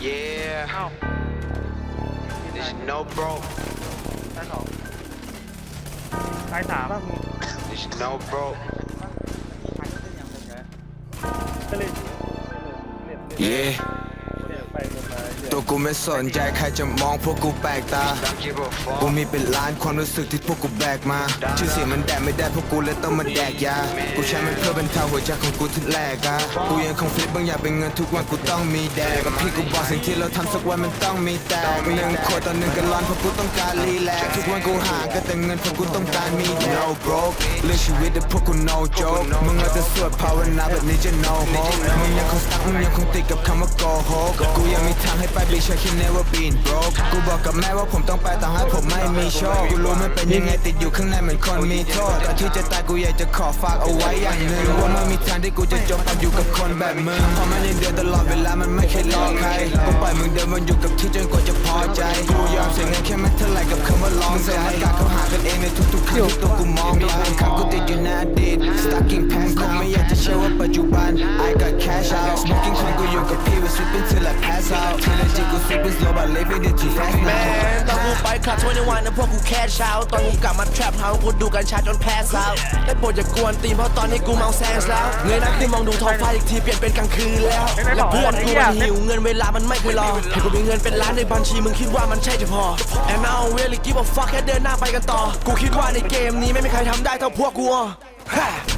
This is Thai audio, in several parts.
Yeah. No. There's no broke. ชั้นสองซ้ายสาม There's no broke. Yeah. ตัวกูไม่สนใจใครจะมองพวกกูแปลกตา กูมีเป็นล้านความรู้สึกที่พวกกูแบกมา ชื่อเสียงมันแดกไม่ได้พวกกูเลยต้องมาแดกยา กูใช้มันเพื่อบรรเทาหัวใจของกูที่แรกอะกูยังคงฟิตบางอย่างเป็นเงินทุกวันกูต้องมีแดกกับพี่กูบอกสิ่งที่เราทำสักวันมันต้องมีแตกหนึ่งขวดต่อหนึ่งกะลอนเพราะกูต้องการรีแลกทุกวันกูหาก็แต่เงินเพราะกูต้องการมีแดก no broke เรื่องชีวิตแต่พวกกู no joke มึงอาจจะสวดภาวนาแบบนี้จะ no hope มึงยังคงตั๊กมึงยังคงติดกับคำว่า go home กูยังมี ทางให้ไป bitch I can never been broke กูบอกกับแม่ว่าผมต้องไปต่อให้ผมไม่มีโชคกูรู้มันเป็นยังไงติดอยู่ข้างในเหมือนคนมีโทษก่อนที่จะตายกูอยากจะขอฝากเอาไว้อย่างหนึ่งว่ามันมีทางที่กูจะจบตอนอยู่กับคนแบบมึงเพราะมันยังเดินตลอดเวลามันไม่เคยรอใครกูปล่อยมึงเดินวนอยู่กับที่จนกว่าจะพอใจกูยอมเสียเงินแค่ไม่เท่าไหร่กับคำว่าลองใจมึงใส่หน้ากากเข้าหากันเองในทุกๆครั้งที่ตัวกูมองไปคำกูติดอยู่ในอดีต stuck in past คงไม่อยากจะเชื่อว่าปัจจุบัน I got cash out smoking ควัน กูอยู่กับพี่ we sleeping till I pass out ที่ในจิตกู sleeping slow but living it too fast แม now นตอนกูไปคลับทวนวันนะพวกกูแค่เช้า ตอนกูกลับมาแทรปเฮากูดูกัญชาจนแพ้ซาวได้โปรดอย่ากวนตีนเพราะตอนนี้กูเมาแซงแล้วเงยหน้าขึ้นมองดูท้องฟ้าอีกทีเปลี่ยนเป็นกลางคืนแล้วและเพื่อนกูมันหิวเงินเวลามันไม่เคยรอให้กูมีเงินเป็นล้านในบัญชีมึงคิดว่ามันใช่จะพอ And I don't really give a fuck แค่เดินหน้าไปกันต่อ กูคิดว่าในเกมนี้ไม่มีใครทำได้เท่าพวกกูอะฮะเ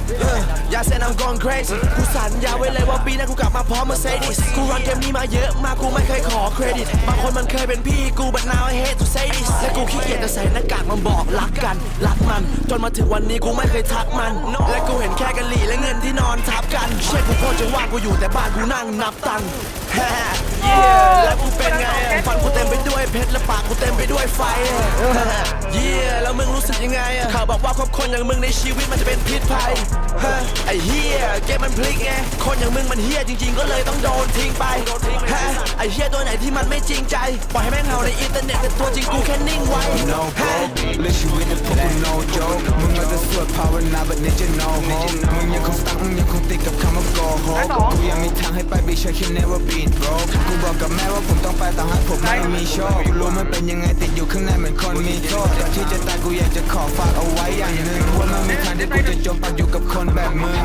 อย่าเซน I'm going crazy กูสัญญาไว้เลยว่าปีหน้ากูกลับมาพร้อม Mercedes กูรันเกมนี้มาเยอะมากกูไม่เคยขอเครดิต บางคนมันเคยเป็นพี่กู but now I hate to say this และกูขี้เกียจจะใส่หน้ากากมาบอกรักกัน รักมัน จนมาถึงวันนี้กูไม่เคยทักมัน และกูเห็นแค่กะหรี่และเงินที่นอนทับกัน เช่กูโคตรจะว่ากูอยู่แต่บ้านกูนั่งนับตังค์ yeah แล้ว เต็มไปด้วยเพชรและปากกูเต็มไปด้วยไฟ เยี่ยแล้วมึงรู้สึกยังไงอะเขาบอกว่าคบคนอย่างมึงในชีวิตมันจะเป็นพิษภัยฮะไอ้เฮียเกมมันพลิกไงคนอย่างมึงมันเฮียจริง ๆ ก็เลยต้องโดนทิ้งไปฮะไอ้เฮียตัวไหนที่มันไม่จริงใจ ปล่อยให้แม่งเห่าในอินเทอร์เน็ตแต่ตัวจริงกูแค่นิ่งไว้ no broke เรื่องชีวิตแต่พวกกู no joke มึงอาจจะสวดภาวนาแบบนี้จะ no hope มึงยังคงสตั๊กมึงยังคงติดกับคำว่า go home กูยังมีทางให้ไป bitch I can never been ไม่มีโชคกูรู้มันเป็นยังไงติดอยู่ข้างในเหมือนคนมีโทษก่ที่จะตายกูอยากจะขอฝากเอาไว้อย่างหนึ่งว่ามันมีทางที่กูจะจมปักอยู่กับคนแบบมึง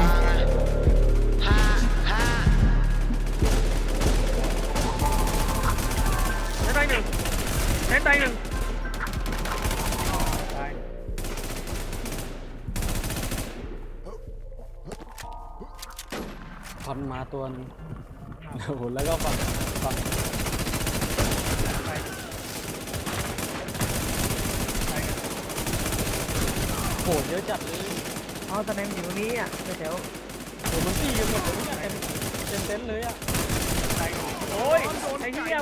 เล่นตายหนึ่งเล่นตายหนึ่งฟันมาตัวนึงโอ้โหแล้วก็ฟันฟัน โหเยอะจัดเลยเอาตอนนั้นอยู่ตรงนี้อะแถวโหมันตีกันหมดเลยเนี่ยเต็มเต็มเต็นท์เลยอะโอ้ยไอ้เหี้ย